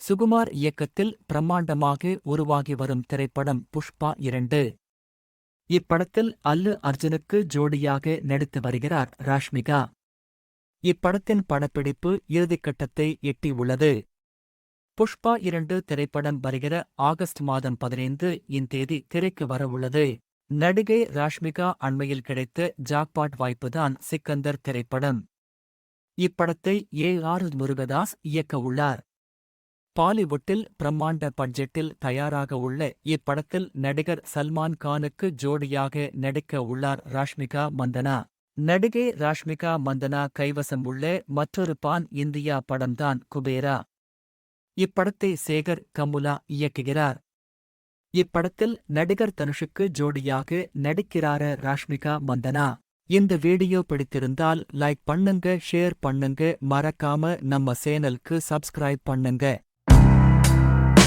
சுகுமார் இயக்கத்தில் பிரம்மாண்டமாக உருவாகி வரும் திரைப்படம் புஷ்பா இரண்டு. இப்படத்தில் அல்லு அர்ஜுனுக்கு ஜோடியாக நடித்து வருகிறார் ராஷ்மிகா. இப்படத்தின் படப்பிடிப்பு இறுதிக்கட்டத்தை எட்டியுள்ளது. புஷ்பா இரண்டு திரைப்படம் வருகிற ஆகஸ்ட் மாதம் பதினைந்து இந்தேதி திரைக்கு வரவுள்ளது. நடிகை ராஷ்மிகா அண்மையில் கிடைத்த ஜாக்பாட் வாய்ப்புதான் சிக்கந்தர் திரைப்படம். இப்படத்தை ஏ ஆர் முருகதாஸ் இயக்கவுள்ளார் பாலிவுட்டில் பிரம்மாண்ட பட்ஜெட்டில் தயாராக உள்ள இப்படத்தில் நடிகர் சல்மான் கானுக்கு ஜோடியாக நடிக்க உள்ளார் ராஷ்மிகா மந்தனா. நடிகை ராஷ்மிகா மந்தனா கைவசம் உள்ள மற்றொரு பான் இந்தியா படம்தான் குபேரா. இப்படத்தை சேகர் கமுலா இயக்குகிறார். இப்படத்தில் நடிகர் தனுஷுக்கு ஜோடியாக நடிக்கிறார ராஷ்மிகா மந்தனா. இந்த வீடியோ பிடித்திருந்தால் லைக் பண்ணுங்க ஷேர் பண்ணுங்க மறக்காம நம்ம சேனலுக்கு சப்ஸ்கிரைப் பண்ணுங்க.